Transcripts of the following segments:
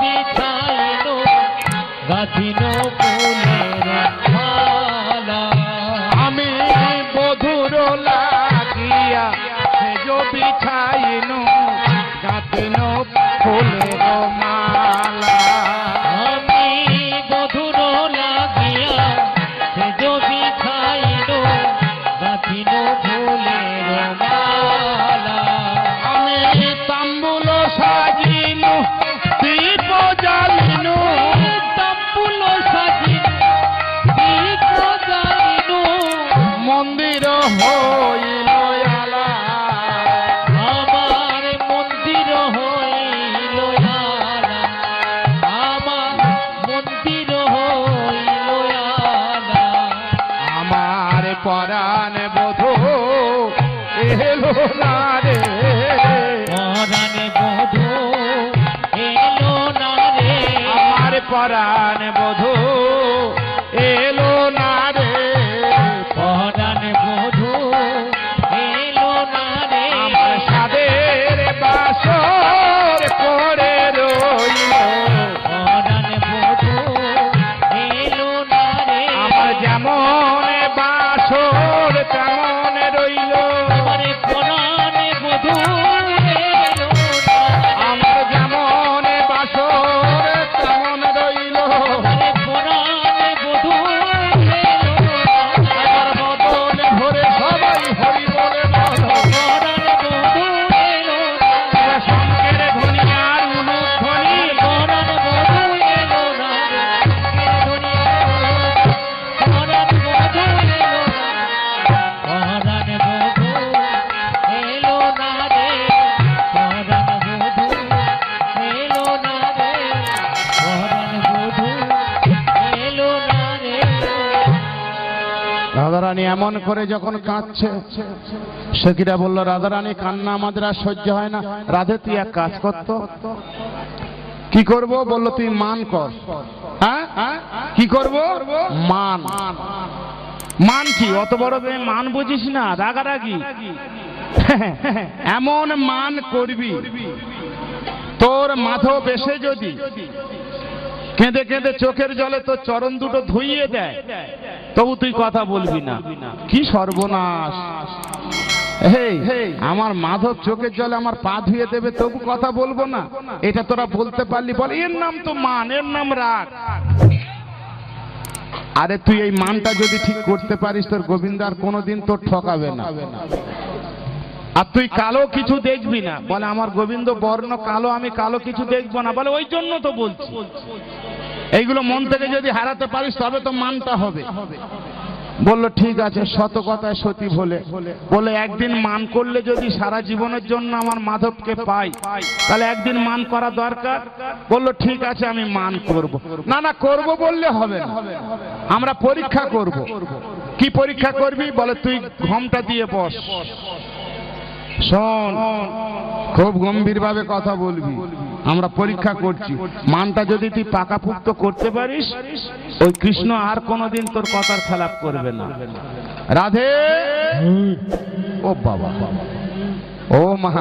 বিছাইল গাথিল পরাণ বধু এলো না রে। পরাণ বোধ এলো না রে। আমার পরাণ বধু এমন করে যখন কাঁদছে, সখীরা বলল রাধারানী কান্না আমাদের আর সহ্য হয় না। রাধে, তুই এক কাজ করত কি করব? বলল, তুই মান কর। হ্যাঁ কি করব? মান। মান কি? অত বড় মান বুঝিস না, রাগারাগি। এমন মান করবি, তোর মাধব এসে যদি কেঁদে কেঁদে চোখের জলে তোর চরণ দুটো ধুইয়ে দেয়। তবু তুই কথা বলবি না। কি সর্বনাশ। আমার মাধব চোখের জলে আমার পা ধুয়ে দেবে, তবু কথা বলব না। এটা তোরা বলতে পারলি, বল, এর নাম তো মান, এর নাম রাগ। আরে তুই এই মানটা যদি ঠিক করতে পারিস, তোর গোবিন্দ আর কোনোদিন তোর ঠকাবে না। আর তুই কালো কিছু দেখবি না। বলে, আমার গোবিন্দ বর্ণ কালো, আমি কালো কিছু দেখব না। বলে, ওই জন্য তো বলছি। এইগুলো মন থেকে যদি হারাতে পারিস, তবে তো মানটা হবে। বলল, ঠিক আছে শত কথায় সতী বলে। বলে, একদিন মান করলে যদি সারা জীবনের জন্য আমার মাধবকে পাই, তাহলে একদিন মান করা দরকার? বলল, ঠিক আছে, আমি মান করব। না না, করব বললে হবে আমরা পরীক্ষা করব। কি পরীক্ষা করবি? বলে, তুই ঘমটা দিয়ে বস। শোন, খুব গম্ভীর ভাবে কথা বলবি। আমরা পরীক্ষা করছি। মানটা যদি তুই পাকাপুক্ত করতে পারিস, ওই কৃষ্ণ আর কোনোদিন তোর কথার খেলাপ করবে না। রাধে। ও বাবা। ও মা।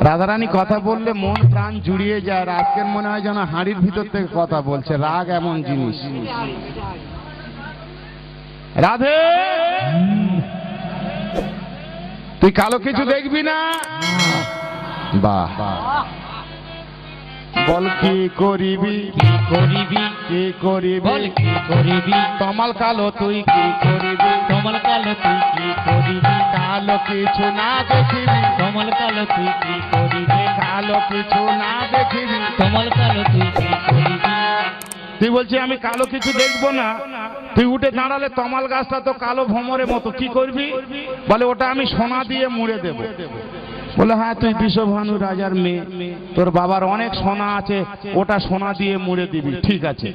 রাধারানী কথা বললে মন প্রাণ জুড়িয়ে যায়, আর আজকের মনে হয় যেন হাঁড়ির ভিতর থেকে কথা বলছে। রাগ এমন জিনিস। রাধে। তুই কালো কিছু দেখবি না? বাহ। বল কি করিবি? কি করিবি? কি করিবি? বল কি করিবি? তমাল কালো তুই কি করিবি? কমল কালো তুই কি করিবি? কালো কিছু না দেখিবি কমল কালো তুই কি করিবি? কালো কিছু না দেখিবি কমল কালো তুই কি করিবি? তুই বলছি আমি কালো কিছু দেখব না। তুই উঠে দাঁড়ালে তমাল গাছটা তো কালো ভ্রমরের মতো। কি করবি? বলে, ওটা আমি সোনা দিয়ে মুড়ে দেব। বলে হ্যাঁ তুই বিশ্বভানু রাজার মেয়ে। তোর বাবার অনেক সোনা আছে, ওটা সোনা দিয়ে মুড়ে দিবি। ঠিক আছে।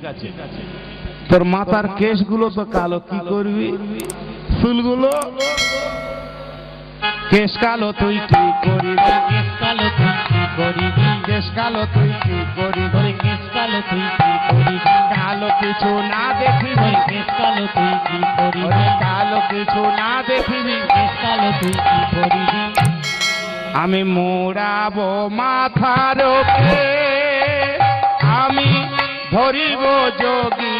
তোর মাথার কেশগুলো তো কালো, কি করবি? চুলগুলো কেশ কালো তুই কি করবি? কেস কালো তুই কি করিবি? কেশ কালো তুই কি করবি? কেস কালো তুই কি করিবি? কালো কিছু না দেখিবি কেস কালো তুই কি করিবি? কালো কিছু না দেখিবি কেস কালো তুই কি করিবি? আমি মোড়াবো মাথার ওপরে। ধরিব যোগিনীর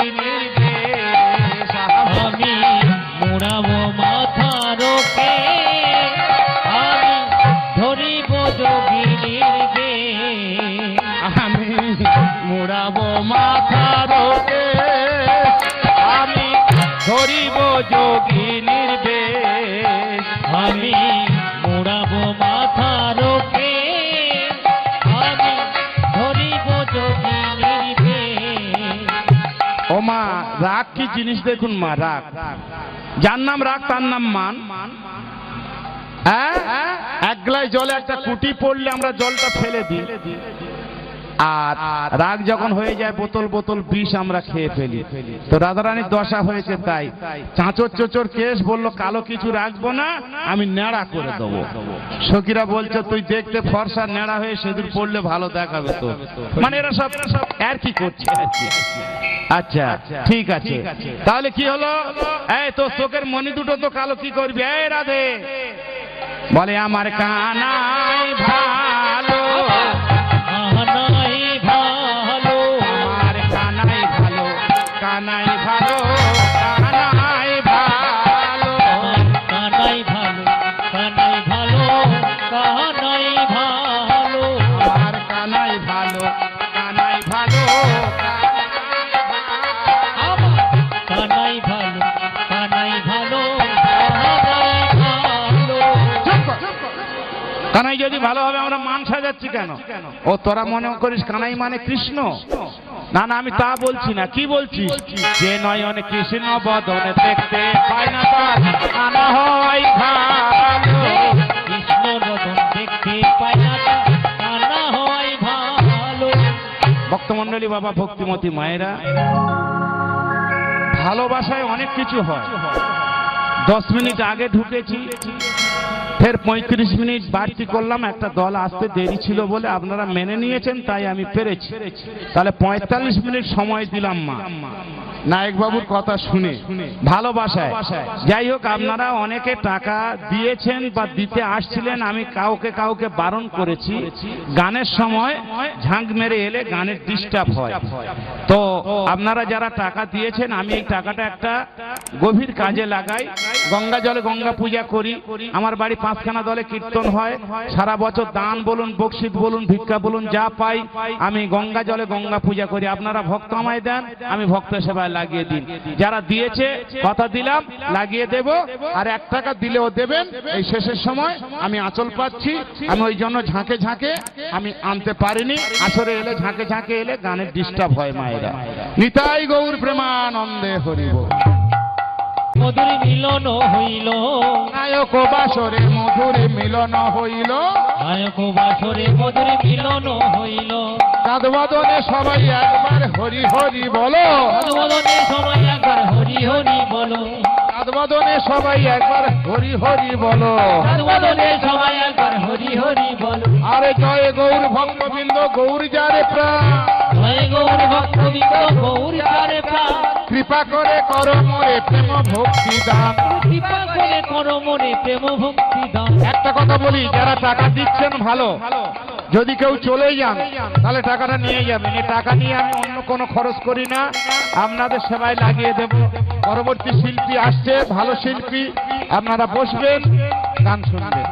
ধরিব যোগিনীর বেশ আমি মুড়াবো মাথারকে আমি ধরিব যোগিনীর গে ও মা, রাগ কি জিনিস দেখুন মা, রাগ। যার নাম রাগ, তার নাম মান। হ্যাঁ? এক গ্লাস জলে একটা কুটি পড়লে আমরা জলটা ফেলে দিই। আর রাগ যখন হয়ে যায়, বোতল বোতল বিষ আমরা খেয়ে ফেলি। তো রাধারানীর দশা হয়েছে তাই। চাঁচর চোচর কেস বলল, কালো কিছু রাখব না, আমি ন্যাড়া করে দেবো। সখীরা বলছে, তুই দেখতে ফর্সা, ন্যাড়া হয়ে সেদুর পড়লে ভালো দেখাবে তো। মানে এরা সব আর কি করছে? আচ্ছা ঠিক আছে। তাহলে কি হলো? এই তো চোখের মনি দুটো তো কালো, কি করবি? এই রাধে। বলে, আমার কানাই কানাই যদি ভালো হবে, আমরা মান সাজাচ্ছি কেন? ও, তোরা মনে করিস কানাই মানে কৃষ্ণ? না না, আমি তা বলছি না। কি বলছি? যে নয়নে কৃষ্ণ বদনে দেখতে পায় না তার, আনা হয় কৃষ্ণ রতন দেখতে পাই না কানা হয় ভালো। ভক্তমন্ডলী বাবা, ভক্তিমতী মায়েরা, ভালোবাসায় অনেক কিছু হয়। দশ মিনিট আগে ঢুকেছি। ফের পঁয়ত্রিশ মিনিট বাড়তি করলাম, একটা দল আসতে দেরি ছিল বলে আপনারা মেনে নিয়েছেন, তাই আমি পেরেছি। তাহলে পঁয়তাল্লিশ মিনিট সময় দিলাম মা। নায়ক বাবুর কথা শুনে ভালোবাসায়। যাই হোক আপনারা অনেকে টাকা দিয়েছেন বা দিতে আসছিলেন আমি কাউকে কাউকে বারণ করেছি। গানের সময় ঝাঁক মেরে এলে গানের ডিস্টার্ব হয়। তো আপনারা যারা টাকা দিয়েছেন আমি এই টাকাটা একটা গভীর কাজে লাগাই। গঙ্গা জলে গঙ্গা পূজা করি। আমার বাড়ি পাঁচখানা দলে কীর্তন হয়। সারা বছর দান বলুন বকশিত বলুন ভিক্ষা বলুন যা পাই আমি গঙ্গা জলে গঙ্গা পূজা করি। আপনারা ভক্ত আমায় দেন আমি ভক্ত সেবায় লাগিয়ে দিন। যারা দিয়েছে, কথা দিলাম, লাগিয়ে দেব। আর এক টাকা দিলেও দেবেন। এই শেষের সময় আমি আঁচল পাচ্ছি। আমি ওই জন্য ঝাঁকে ঝাঁকে আমি আনতে পারিনি। আসরে এলে ঝাঁকে ঝাঁকে এলে গানের ডিস্টার্ব হয় মায়েরা। নিতাই গৌর প্রেমানন্দে হরিব। মধুর মিলন হইল। নায়ক বাসরে মধুর মিলন হইল। নায়ক বাসরে মধুর মিলন হইল। কাদবাদনে সবাই একবার হরি হরি বলো। অনুমোদনে সময় একবার হরি হরি বলো। কাদবাদনে সবাই একবার হরি হরি বলো। অনুমোদনে সবাই একবার হরি হরি বলো। আরে জয় গৌর ভক্তবৃন্দ গৌর যারে প্রাণ। জয় গৌর ভক্তবৃন্দ গৌর চারে প্রাণ। কৃপা করে কর মোরে প্রেম ভক্তি দান। কৃপা করে করো মনে প্রেম ভক্তি দান। একটা কথা বলি যারা টাকা দিচ্ছেন ভালো যদি কেউ চলে যান তাহলে টাকাটা নিয়ে যাবেন। এই টাকা নিয়ে আমি অন্য কোনো খরচ করি না আপনাদের সেবায় লাগিয়ে দেব। পরবর্তী শিল্পী আসছে ভালো শিল্পী আপনারা বসবেন গান শুনবেন।